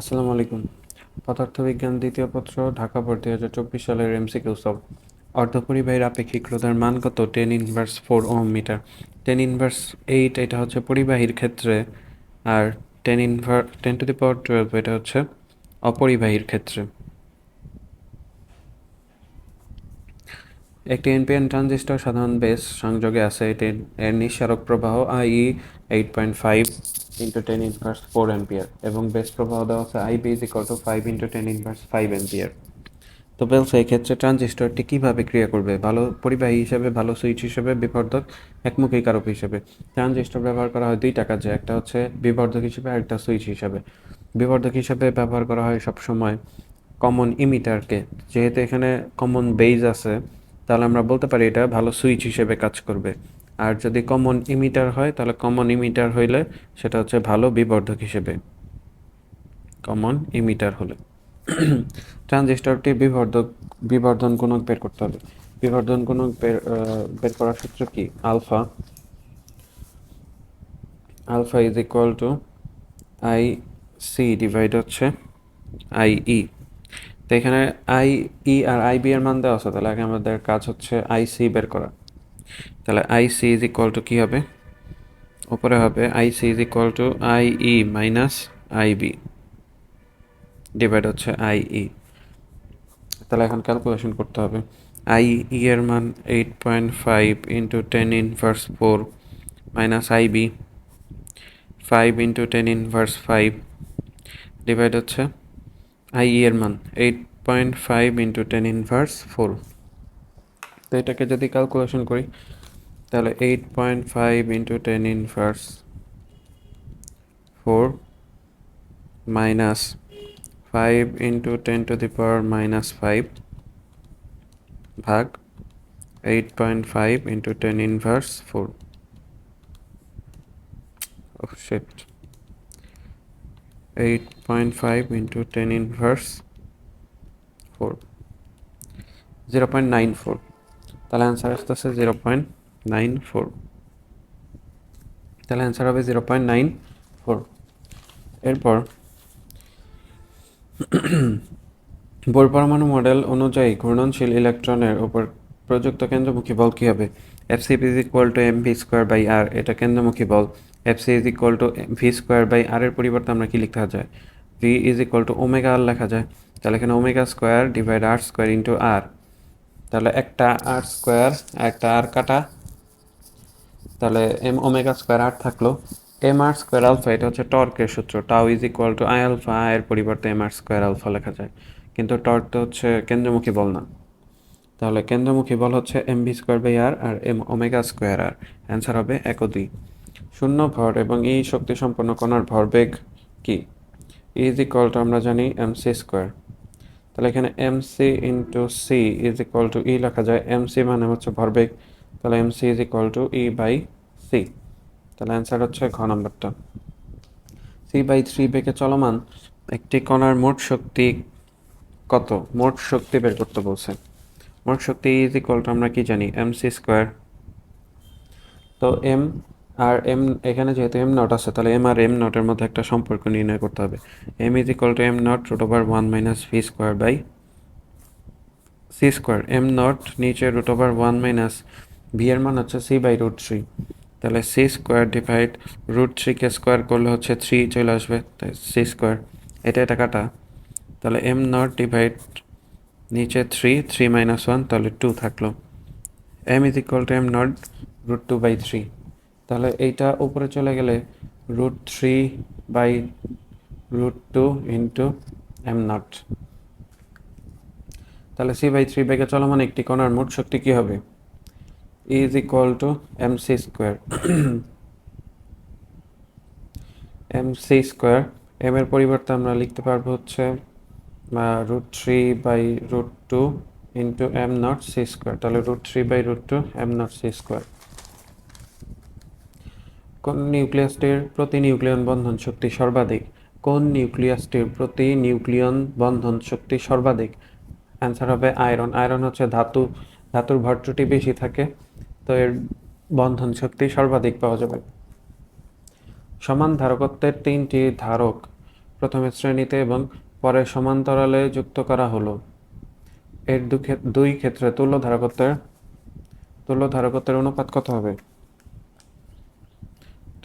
আসসালামু আলাইকুম। পদার্থবিজ্ঞান দ্বিতীয় পত্র, ঢাকা বোর্ড দুই হাজার চব্বিশ সালের এমসিকিউ সব। অর্ধপরিবাহীর আপেক্ষিক রোধের মান কত? Ten inverse four ohm metre ten inverse eight এটা হচ্ছে পরিবাহীর ক্ষেত্রে। আর ten inverse ten to the power twelve এটা হচ্ছে অপরিবাহীর ক্ষেত্রে। একটি এনপিএন ট্রানজিস্টর সাধারণ বেস সংযোগে আছে। এটি এর নিঃসারক প্রবাহ I eight point five into ten inverse four ampere এবং বেস প্রবাহ দেওয়া আছে I B is equal to five into ten inverse five ampere তো বলছে এই ক্ষেত্রে ট্রানজিস্টরটি কীভাবে ক্রিয়া করবে? ভালো পরিবাহী হিসেবে, ভালো সুইচ হিসেবে, বিবর্ধক, একমুখী কারক হিসেবে। ট্রানজিস্টর ব্যবহার করা হয় দুইটা কাজে, একটা হচ্ছে বিবর্ধক হিসেবে, আর একটা সুইচ হিসেবে। বিবর্ধক হিসেবে ব্যবহার করা হয় সবসময় কমন ইমিটারকে যেহেতু এখানে কমন বেজ আছে, তাহলে আমরা বলতে পারি এটা ভালো সুইচ হিসেবে কাজ করবে। আর যদি কমন ইমিটার হয়, তাহলে কমন ইমিটার হইলে সেটা হচ্ছে ভালো বিবর্ধক হিসেবে। কমন ইমিটার হলে। ট্রানজিস্টরটি বিবর্ধক, বিবর্ধন গুণক বের করতে হবে। বিবর্ধন গুণক বের বের করার সূত্র কি? Alpha. Alpha is equal to I C divide হচ্ছে আই ই তো এখানে আই ই আর আই বি এর মান দেওয়া আছে, তাহলে আগে আমাদের কাজ হচ্ছে আই সি বের করা। তাহলে I C is equal to কী হবে? ওপরে হবে I C is equal to I E minus I B divide হচ্ছে আই ই তাহলে এখন ক্যালকুলেশন করতে হবে। আই ই এর মান eight point five into ten inverse four minus I B five into ten inverse five divide হচ্ছে I E এর মান eight point five into ten inverse four তো এটাকে যদি ক্যালকুলেশন করি, তাহলে eight point five into ten inverse four minus five into ten to the power minus five ভাগ eight point five into ten inverse four oh shit. 8.5 into 10 inverse 4 0.94 তাহলে answer আসতেছে zero point nine four তাহলে answer হবে zero point nine four এরপর bore পরমাণু model অনুযায়ী ঘূর্ণনশীল ইলেকট্রনের উপর প্রযুক্ত কেন্দ্রমুখী বল কী হবে? FC is equal to M V square by R এটা কেন্দ্রমুখী বল। FC is equal to V square by R এর পরিবর্তে আমরা কি লিখতে যায় V is equal to omega R লেখা যায়। তাহলে এখানে omega square divide R square into R তাহলে একটা আর স্কোয়ার একটা আর কাটা। তাহলে এম ওমেগা স্কোয়ার আর থাকল। এম আর স্কোয়ার আলফা এটা হচ্ছে টর্কের সূত্র। Tau is equal to I alpha এর পরিবর্তে এম আর স্কোয়ার আলফা লেখা যায়। কিন্তু টর্ক তো হচ্ছে কেন্দ্রমুখী বল না। তাহলে কেন্দ্রমুখী বল হচ্ছে M V square by R R M omega square R answer হবে এক দুই। শূন্য ভর এবং এই শক্তি সম্পন্ন কণার ভরবেগ কি? ইজ ইকুয়াল টু আমরা জানি এম সি স্কোয়ার তাহলে এখানে M C into C is equal to E লেখা যায়। এম সি মানে হচ্ছে ভরবেগ। তাহলে M C is equal to E by C তাহলে অ্যান্সার হচ্ছে ঘ নম্বরটা। সি বাই থ্রি বেগে চলমান একটি কণার মোট শক্তি কত? মোট শক্তি বের করতে বলছে। মোট শক্তি ইজ ইকুয়াল টু আমরা কি জানি? এম সি স্কোয়ার তো এম আর এম এখানে যেহেতু এম নট আছে, তাহলে এম আর এম নটের মধ্যে একটা সম্পর্ক নির্ণয় করতে হবে। M is equal to M naught root over one minus V square by C square M naught নিচে root over one minus V এর মান হচ্ছে সি বাই রুট থ্রি তাহলে সি স্কোয়ার ডিভাইড রুট থ্রিকে স্কোয়ার করলে হচ্ছে three চলে আসবে, তাই সি স্কোয়ার এটা এটা কাটা। তাহলে এম নট ডিভাইড নিচে থ্রি থ্রি মাইনাস ওয়ান তাহলে টু থাকল। M is equal to M naught root two by three তাহলে এইটা উপরে চলে গেলে root three by root two into M naught তাহলে সি বাই থ্রি বেগে চলমান একটি কণার মোট শক্তি কী হবে? Is equal to M C square M C square M এর পরিবর্তে আমরা লিখতে পারব হচ্ছে root three by root two into M naught C square তাহলে root three by root two M naught C square কোন নিউক্লিয়াসটির প্রতি নিউক্লিয়ন বন্ধন শক্তি সর্বাধিক? কোন নিউক্লিয়াসটির প্রতি নিউক্লিয়ন বন্ধন শক্তি সর্বাধিক? অ্যান্সার হবে আয়রন। আয়রন হচ্ছে ধাতু, ধাতুর ভর বেশি থাকে, তো এর বন্ধন শক্তি সর্বাধিক পাওয়া যাবে। সমান ধারকত্বের তিনটি ধারক প্রথমে শ্রেণীতে এবং পরে সমান্তরালে যুক্ত করা হলো। এর দুই ক্ষেত্রে তুল্য ধারকত্বের তুল্য ধারকত্বের অনুপাত কত হবে?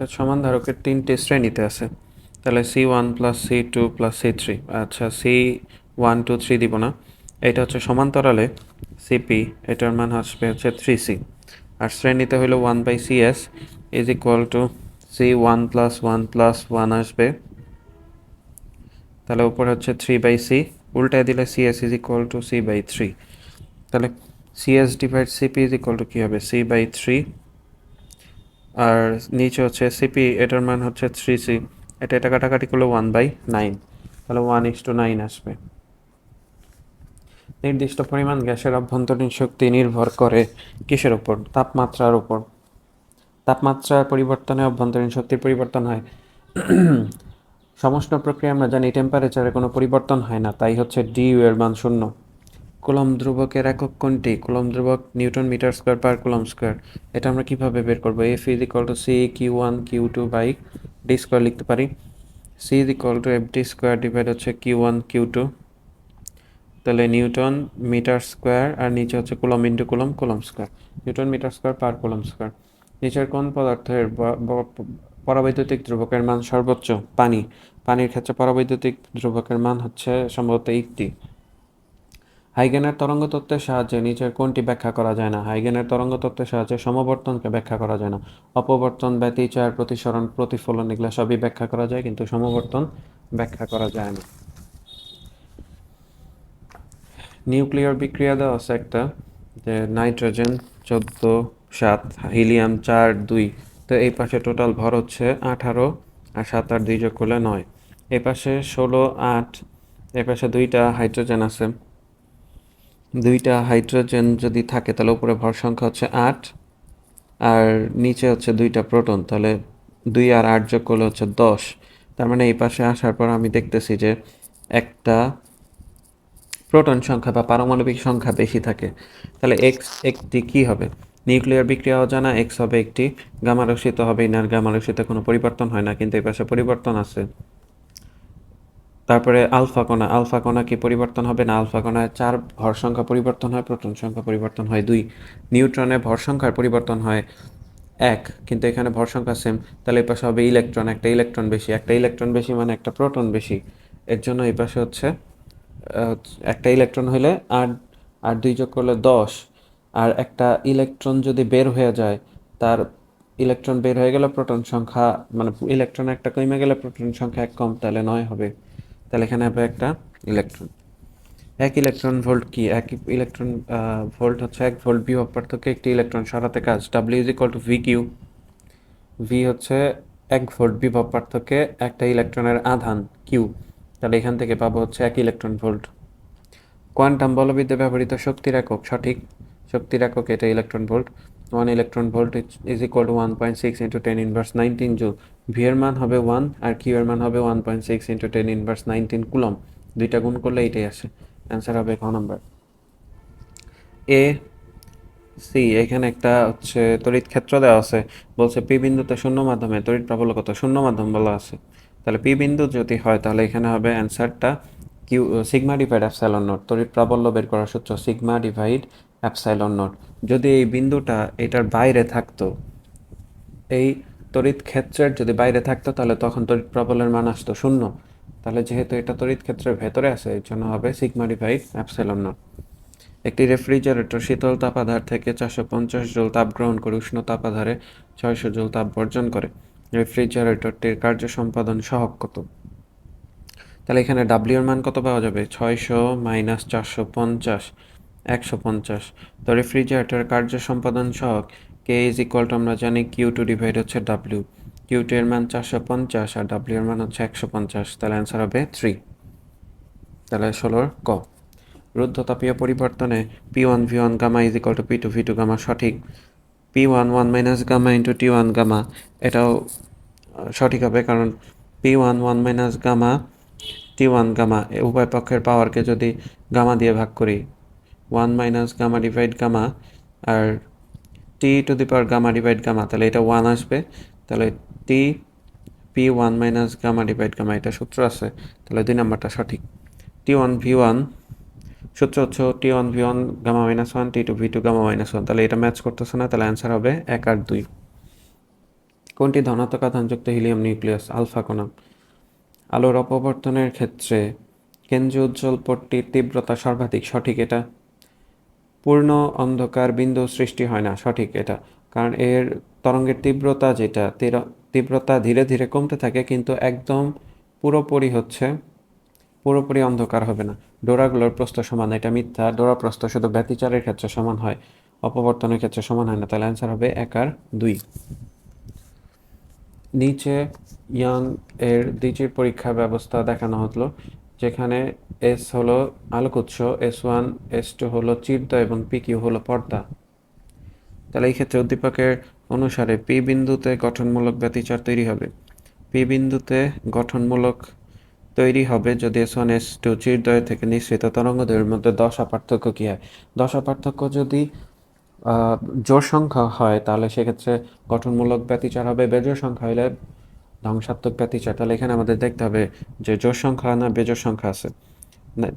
এটা সমান ধারকের তিনটে শ্রেণীতে আছে। তাহলে C one plus C two plus C three আচ্ছা সি ওয়ান টু থ্রি দিব না। এটা হচ্ছে সমান্তরালে সিপি এটার মান আসবে হচ্ছে থ্রি সি আর শ্রেণীতে হলো one by C S is equal to C one plus one plus one আসবে। তাহলে উপরে হচ্ছে থ্রি বাই সি উল্টায় দিলে C S is equal to C by three তাহলে C S divide CP is equal to কী হবে? C by three আর নিচে হচ্ছে সিপি এটার মান হচ্ছে থ্রি সি এটা এটা কাটাকাটি করলে ওয়ান বাই নাইন তাহলে ওয়ান ইস টু নাইন আসবে। নির্দিষ্ট পরিমাণ গ্যাসের অভ্যন্তরীণ শক্তি নির্ভর করে কিসের উপর? তাপমাত্রার উপর। তাপমাত্রার পরিবর্তনে অভ্যন্তরীণ শক্তির পরিবর্তন হয়। সমস্ত প্রক্রিয়া আমরা জানি টেম্পারেচারে কোনো পরিবর্তন হয় না। তাই হচ্ছে ডি এর মান শূন্য। কুলম ধ্রুবকের একক কোনটি কুলম ধ্রুবক newton metre square per coulomb square. এটা আমরা কীভাবে বের করব? F is equal to C Q one Q two by D square লিখতে পারি। C is equal to F D square divide হচ্ছে কিউ ওয়ান কিউ টু তাহলে নিউটন মিটার স্কোয়ার আর নিচে হচ্ছে coulomb into coulomb coulomb square. Newton metre square per coulomb square. নিচের কোন পদার্থের পরাবৈদ্যুতিক ধ্রুবকের মান সর্বোচ্চ, পানি। পানির ক্ষেত্রে পরাবৈদ্যুতিক ধ্রুবকের মান হচ্ছে সম্ভবত এইটটি হাইগেনের তরঙ্গ তত্ত্বের সাহায্যে নিচের কোনটি ব্যাখ্যা করা যায় না? হাইগেনের তরঙ্গ তত্ত্বের সাহায্যে সমবর্তনকে ব্যাখ্যা করা যায় না। অপবর্তন ব্যতিচার প্রতিসরণ, প্রতিফলন এগুলো সবই ব্যাখ্যা করা যায়, কিন্তু সমবর্তন ব্যাখ্যা করা যায় না। নিউক্লিয়ার বিক্রিয়া দেওয়া আছে একটা, যে নাইট্রোজেন চোদ্দ, সাত, হিলিয়াম চার, দুই। তো এই পাশে টোটাল ভর হচ্ছে আঠারো আর সাত আর দুই যোগ করলে নয়। এই পাশে ষোলো, আট এই পাশে দুইটা হাইড্রোজেন আছে। দুইটা হাইড্রোজেন যদি থাকে, তাহলে উপরে ভর সংখ্যা হচ্ছে আট, আর নিচে হচ্ছে দুইটা প্রোটন, তাহলে দুই আর আট যোগ করলে হচ্ছে দশ। তার মানে এই পাশে আসার পর আমি দেখতেছি যে একটা প্রোটন সংখ্যা বা পারমাণবিক সংখ্যা বেশি থাকে। তাহলে এক্স একটি কি হবে? নিউক্লিয়ার বিক্রিয়া অজানা এক্স হবে একটি গামারসিত হবে না গামা রশ্মিতে কোনো পরিবর্তন হয় না, কিন্তু এই পাশে পরিবর্তন আছে। তারপরে আলফা কণা আলফা কণা কি পরিবর্তন হবে না? আলফা কণায় চার ভর সংখ্যা পরিবর্তন হয়, প্রোটন সংখ্যা পরিবর্তন হয় দুই। নিউট্রনে ভর সংখ্যার পরিবর্তন হয় এক, কিন্তু এখানে ভর সংখ্যা সেম তাহলে এই পাশে হবে ইলেকট্রন, একটা ইলেকট্রন বেশি, একটা ইলেকট্রন বেশি মানে একটা প্রোটন বেশি। এর জন্য এই পাশে হচ্ছে একটা ইলেকট্রন হলে আর আর দুই যোগ করলে দশ। আর একটা ইলেকট্রন যদি বের হয়ে যায়, তার ইলেকট্রন বের হয়ে গেলে প্রোটন সংখ্যা মানে ইলেকট্রন একটা কমে গেলে প্রোটন সংখ্যা এক কম, তাহলে নয় হবে। তাহলে এখানে হবে একটা ইলেকট্রন এক ইলেকট্রন ভোল্ট কি? এক ইলেকট্রন ভোল্ট হচ্ছে এক ভোল্ট বিভব পার্থক্য একটি ইলেকট্রন সরাতে কাজ। W is to V Q V হচ্ছে এক ভোল্ট বিভব পার্থক্যে একটা ইলেকট্রনের আধান কিউ তাহলে এখান থেকে পাবো হচ্ছে এক ইলেকট্রন ভোল্ট কোয়ান্টাম বলবিদ্যা ব্যবহৃত শক্তির একক, সঠিক? শক্তির একক এটা electron volt one electron volt is equal to one point six into ten inverse nineteen এর মান হবে ওয়ান আর কিউ এর মান হবে one point six into ten coulomb দুইটা গুণ করলে এইটাই আসে। অ্যান্সার হবে খ নাম্বার এ সি এখানে একটা হচ্ছে তড়িৎ ক্ষেত্র দেওয়া আছে। বলছে পি বিন্দুতে শূন্য মাধ্যমে তড়িৎ প্রাবল্য শূন্য মাধ্যম বলা আছে। তাহলে পি বিন্দু যদি হয়, তাহলে এখানে হবে অ্যান্সারটা Q sigma divide epsilon naught তড়িৎ প্রাবল্য বের করার সূত্র সিগমা ডিভাইড অ্যাপসাইলন নট। যদি এই বিন্দুটা এটার বাইরে থাকতো, এই তড়িৎ ক্ষেত্রের যদি বাইরে থাকতো, তাহলে তখন তড়িৎ প্রবলের মান আসতো শূন্য। তাহলে যেহেতু এটা তড়িৎ ক্ষেত্রের ভেতরে আছে, এর জন্য হবে সিগমা ডিভাইড অ্যাপসাইলন নট। একটি রেফ্রিজারেটর শীতল তাপাধার থেকে চারশো পঞ্চাশ জল তাপ গ্রহণ করে উষ্ণ তাপাধারে ছয়শো জল তাপ বর্জন করে। রেফ্রিজারেটরটির কার্য সম্পাদন সহক কত? তাহলে এখানে ডাব্লিউ এর মান কত পাওয়া যাবে? ছয়শো মাইনাস চারশো পঞ্চাশ। একশো পঞ্চাশ। তো রেফ্রিজারেটর কার্য সম্পাদন সহক কে ইজ ইকুয়াল টু আমরা জানি কিউ টু ডিভাইড হচ্ছে ডাব্লিউ কিউ টু এর মান চারশো পঞ্চাশ আর ডাব্লিউ এর মান হচ্ছে একশো পঞ্চাশ। তাহলে অ্যান্সার হবে থ্রি তাহলে ষোলোর ক। রুদ্ধতাপীয় পরিবর্তনে P one V one gamma is equal to P two V two gamma সঠিক। P one one minus gamma into T one gamma এটাও সঠিক হবে কারণ P one one minus gamma T one gamma উভয় পক্ষের পাওয়ারকে যদি গামা দিয়ে ভাগ করি one minus gamma divide gamma R T to the power gamma divide gamma তাহলে এটা ওয়ান আসবে। তাহলে T P one minus gamma divide gamma এটা সূত্র আছে। তাহলে দুই নাম্বারটা সঠিক। টি ওয়ান ভি ওয়ান সূত্র হচ্ছে T one V one gamma minus one T two V two gamma minus one তাহলে এটা ম্যাচ করতেছে না, তাহলে অ্যান্সার হবে এক আর দুই। কোনটি ধনাত্মক আধানযুক্ত হিলিয়াম নিউক্লিয়াস আলফা কোনা আলোর অপবর্তনের ক্ষেত্রে কেন্দ্রীয় উজ্জ্বল পট্টির তীব্রতা সর্বাধিক, সঠিক এটা? পূর্ণ অন্ধকার বিন্দু সৃষ্টি হয় না, সঠিক এটা। কারণ এর তরঙ্গের তীব্রতা যেটা তীব্রতা ধীরে ধীরে কমতে থাকে, কিন্তু একদম পুরোপুরি হচ্ছে, পুরোপুরি অন্ধকার হবে না। ডোরাগুলোর প্রস্থ সমান, এটা মিথ্যা। ডোরা প্রস্থ শুধু ব্যতিচারের ক্ষেত্রে সমান হয়, অপবর্তনের ক্ষেত্রে সমান হয় না। তাহলে অ্যান্সার হবে এক আর দুই। নিচে ইয়াং এর দ্বিতীয় পরীক্ষা ব্যবস্থা দেখানো হলো। যেখানে এস হলো আলোকোৎস এস ওয়ান এস টু হলো চির্দ এবং পি কিউ হলো পর্দা। তাহলে এই ক্ষেত্রে উদ্দীপকের অনুসারে পি বিন্দুতে গঠনমূলক ব্যতিচার তৈরি হবে। পি বিন্দুতে গঠনমূলক তৈরি হবে যদি এস ওয়ান এস টু চিরদয় থেকে নিঃসৃত তরঙ্গদের মধ্যে দশা পার্থক্য কী হয়? দশা পার্থক্য যদি জোর সংখ্যা হয়, তাহলে সেক্ষেত্রে গঠনমূলক ব্যতিচার হবে। বেজোড় সংখ্যা হলে ধ্বংসাত্মক ব্যতিচার তাহলে এখানে আমাদের দেখতে হবে যে জোর সংখ্যা না বেজোড় সংখ্যা আছে।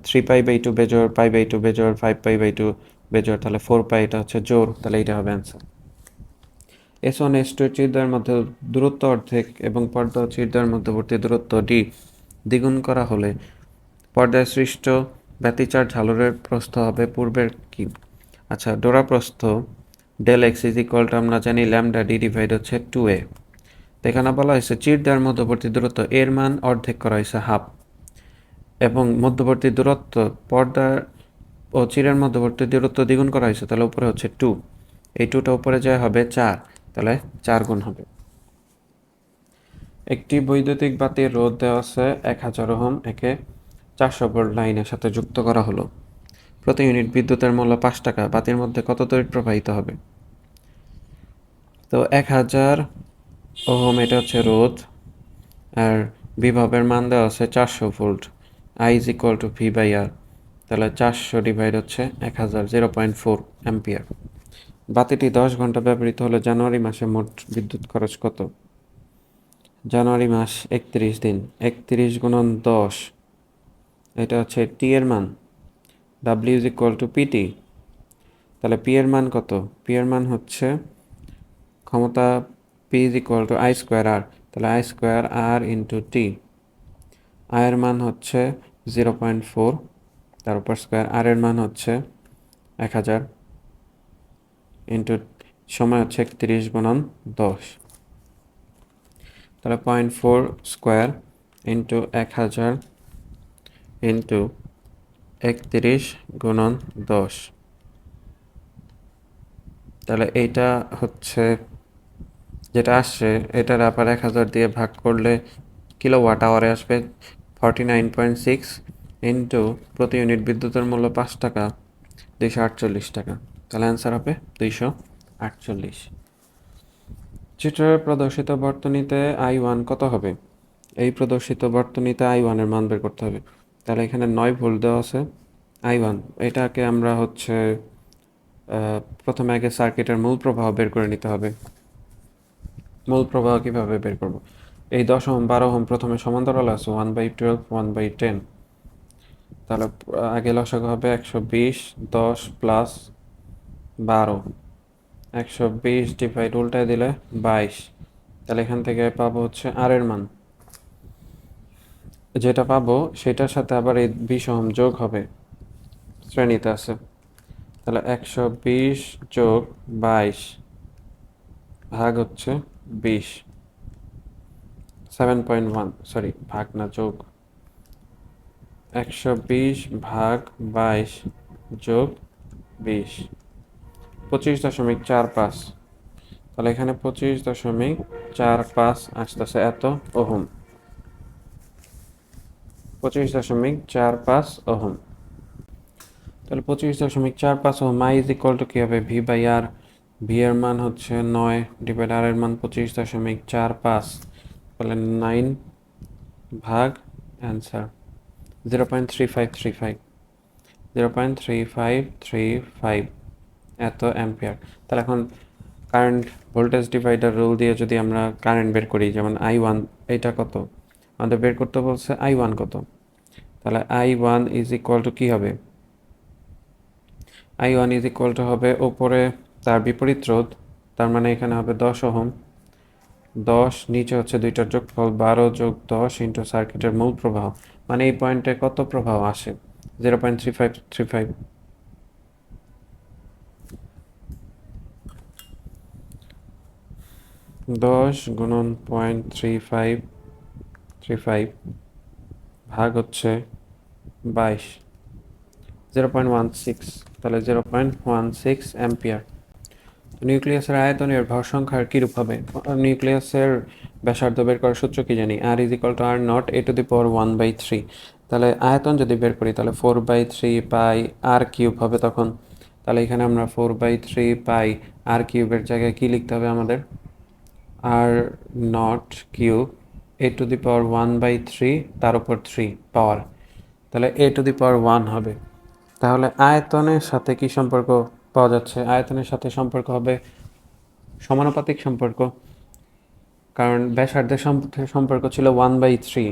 থ্রি পাই বাই টু বেজোর পাই বাই টু বেজোর ফাইভ পাই বাই টু বেজোড়, তাহলে ফোর পাই এটা হচ্ছে জোর তাহলে এটা হবে answer S one S two চিরদ্বয়ের মধ্যে দূরত্ব অর্ধেক এবং পর্দা ও চিরদ্বয়ের মধ্যবর্তী দূরত্ব ডি দ্বিগুণ করা হলে পর্দায় সৃষ্ট ব্যতিচার ঝালরের প্রস্থ হবে পূর্বের কি? আচ্ছা ডোরা প্রস্থ ডেল এক্স ইজ ইকুয়াল আমরা জানি ল্যামডা ডি ডিভাইড হচ্ছে টু এ এখানে বলা হয়েছে চিরদ্বয়ের মধ্যবর্তী দূরত্ব এর মান অর্ধেক করা হয়েছে হাফ। এবং মধ্যবর্তী দূরত্ব পর্দার ও চিরের মধ্যবর্তী দূরত্ব দ্বিগুণ করা হয়েছে, তাহলে উপরে হচ্ছে টু এই টুটা উপরে যায় হবে চার, তাহলে চার গুণ হবে। একটি বৈদ্যুতিক বাতির রোধ দেওয়া আছে এক হাজার ওহম, একে চারশো ভোল্ট লাইনের সাথে যুক্ত করা হলো। প্রতি ইউনিট বিদ্যুতের মূল্য পাঁচ টাকা, বাতির মধ্যে কত তড়িৎ প্রবাহিত হবে? তো এক হাজার ওহম, এটা হচ্ছে রোধ। আর বিভবের মান দেওয়া আছে চারশো volt. I is equal to V by R তাহলে চারশো ডিভাইড হচ্ছে এক হাজার জিরো পয়েন্ট ফোর অ্যাম্পিয়ার বাতিটি দশ ঘণ্টা ব্যবহৃত হলে জানুয়ারি মাসে মোট বিদ্যুৎ খরচ কত? জানুয়ারি মাস একত্রিশ দিন। একত্রিশ গুণন দশ, এটা হচ্ছে টি এর মান। W is equal to PT তাহলে পি এর মান কত? পি এর মান হচ্ছে ক্ষমতা P is equal to I square R তাহলে I square R into T আয়ের মান হচ্ছে জিরো পয়েন্ট ফোর তার উপর স্কোয়ার আর এর মান হচ্ছে এক হাজার ইন্টু সময় হচ্ছে একত্রিশ গুণন দশ। তাহলে পয়েন্ট ফোর স্কোয়ার ইন্টু এক হাজার ইন্টু একত্রিশ গুণন দশ। তাহলে এইটা হচ্ছে যেটা আসছে, এটার আবার এক হাজার দিয়ে ভাগ করলে কিলো ওয়াট আওয়ারে আসবে forty nine point six into প্রতি ইউনিট বিদ্যুতের মূল্য পাঁচ টাকা, দুইশো আটচল্লিশ টাকা। তাহলে অ্যান্সার হবে দুইশো আটচল্লিশ। চিত্রে প্রদর্শিত বর্তনীতে আই ওয়ান কত হবে? এই প্রদর্শিত বর্তনীতে আই ওয়ানের মান বের করতে হবে। তাহলে এখানে নয় ভোল্ট দেওয়া আছে আই ওয়ান এটাকে আমরা হচ্ছে প্রথমে আগে সার্কিটের মূল প্রবাহ বের করে নিতে হবে। মূল প্রবাহ কীভাবে বের করব? এই দশ ওহম বারো ওহম প্রথমে সমান্তরাল আছে one by twelve one by ten তাহলে আগে লসাগু হবে একশো বিশ, দশ প্লাস বারো। একশো বিশ ডিভাইড উল্টায় দিলে বাইশ। তাহলে এখান থেকে পাবো হচ্ছে আর এর মান। যেটা পাবো, সেটার সাথে আবার এই বিশ ওহম যোগ হবে। শ্রেণীতে আছে। তাহলে একশো বিশ যোগ বাইশ ভাগ হচ্ছে বিশ। সেভেন পয়েন্ট ওয়ান সরি ভাগ না যোগ একশো বিশ ভাগ বাইশ যোগ বিশ। পঁচিশ দশমিক চার পাঁচ। তাহলে এখানে পঁচিশ দশমিক চার পাঁচ আসতেছে এত ওহম। পঁচিশ দশমিক চার পাঁচ ওহম। তাহলে পঁচিশ দশমিক চার পাঁচ ohm I is equal to কী হবে? ভি বাই আর ভি এর মান হচ্ছে নয় ডিভাইড আর এর মান পঁচিশ দশমিক চার পাঁচ, তাহলে নাইন ভাগ answer zero point three five three five, zero point three five three five, এত অ্যাম্পিয়ার। তাহলে এখন কারেন্ট ভোল্টেজ ডিভাইডার রুল দিয়ে যদি আমরা কারেন্ট বের করি, যেমন আই ওয়ান এটা কত? আমাদের বের করতে বলছে আই ওয়ান কত? তাহলে I one is equal to কী হবে? I one is equal to হবে ওপরে তার বিপরীত রোধ, তার মানে এখানে হবে দশ ওহম। দশ, নিচে হচ্ছে দুইটার যোগফল, বারো যোগ দশ ইন্টু সার্কিটের মূল প্রবাহ। মানে এই পয়েন্টে কত প্রবাহ আসে? Zero point three five three five দশ গুণন point three five three five ভাগ হচ্ছে বাইশ। জিরো পয়েন্ট ওয়ান সিক্স তাহলে zero point one six ampere নিউক্লিয়াসের আয়তনের ভর সংখ্যার কীরূপ হবে? নিউক্লিয়াসের ব্যাসার্ধ বের করার সূত্র কি জানি? R is equal to R naught A to the power one by three তাহলে আয়তন যদি বের করি, তাহলে four by three pi R cube হবে তখন। তাহলে এখানে আমরা four by three pi R কিউবের জায়গায় কী লিখতে হবে আমাদের? R naught cube A to the power one by three তার উপর থ্রি পাওয়ার তাহলে এ টু দি পাওয়ার ওয়ান হবে। তাহলে আয়তনের সাথে কি সম্পর্ক? পাওয়া যাচ্ছে। আয়তনের সাথে সম্পর্ক হবে সমানুপাতিক সম্পর্ক, কারণ ব্যাসার্ধের সম্পর্ক ছিল one by three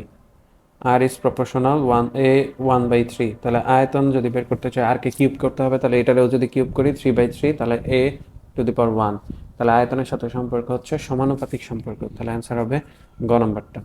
R is proportional one A one by three তাহলে আয়তন যদি বের করতে চাই আর কে কিউব করতে হবে, তাহলে এটারেও যদি কিউব করি থ্রি বাই থ্রি তাহলে এ টু দি পাওয়ার ওয়ান তাহলে আয়তনের সাথে সম্পর্ক হচ্ছে সমানুপাতিক সম্পর্ক। তাহলে অ্যান্সার হবে গ নম্বরটা।